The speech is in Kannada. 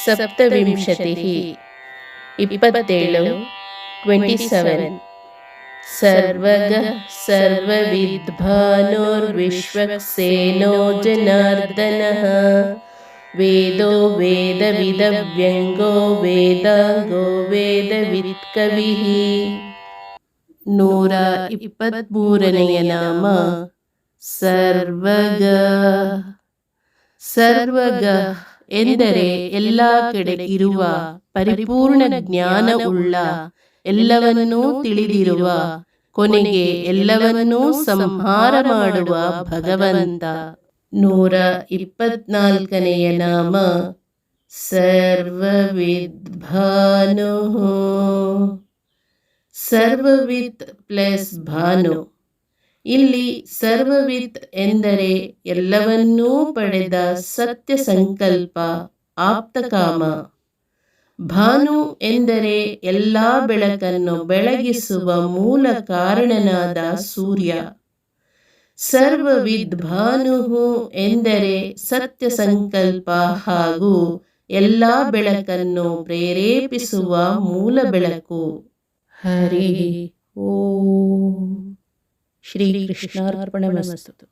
ಸ್ತೋತ್ರಂ ಸಪ್ತವಿಂಶತಿಃ ಇಪ್ಪತ್ತೇಳು ಟ್ವೆಂಟಿ ಸೆವೆನ್ ಸರ್ವಗಃ ಸರ್ವವಿದ್ಭಾನೋರ್ವಿಶ್ವಕ್ಸೇನೋ ಜನಾರ್ದನಃ ವೇದೋ ವೇದವಿದವ್ಯಂಗೋ ವೇದಾಂಗೋ ವೇದವಿತ್ಕವಿಃ ನೂರ ಇಪ್ಪತ್ತ್ಮೂರನೆಯ ನಾಮ ಸರ್ವಗ ಸರ್ವಗ ಎಂದರೆ ಎಲ್ಲ ಕಡೆ ಇರುವ ಪರಿಪೂರ್ಣ ಜ್ಞಾನವುಳ್ಳ ಎಲ್ಲವನ್ನೂ ತಿಳಿದಿರುವ ಕೊನೆಗೆ ಎಲ್ಲವನ್ನೂ ಸಂಹಾರ ಮಾಡುವ ಭಗವಂತ. ನೂರ ಇಪ್ಪತ್ನಾಲ್ಕನೆಯ ನಾಮ ಸರ್ವವಿದ್ಭಾನು. ಸರ್ವವಿತ್ ಪ್ಲಸ್ ಭಾನು. ಇಲ್ಲಿ ಸರ್ವವಿತ್ ಎಂದರೆ ಎಲ್ಲವನ್ನೂ ಪಡೆದ ಸತ್ಯ ಸಂಕಲ್ಪ ಆಪ್ತಕಾಮ. ಭಾನು ಎಂದರೆ ಎಲ್ಲ ಬೆಳಕನ್ನು ಬೆಳಗಿಸುವ ಮೂಲ ಕಾರಣನಾದ ಸೂರ್ಯ. ಸರ್ವವಿದ್ ಭಾನುಹು ಎಂದರೆ ಸತ್ಯ ಸಂಕಲ್ಪ ಹಾಗೂ ಎಲ್ಲ ಬೆಳಕನ್ನು ಪ್ರೇರೇಪಿಸುವ ಮೂಲ ಬೆಳಕು. ಹರಿ ಓಂ. श्रीकृष्णार्पणमस्तु.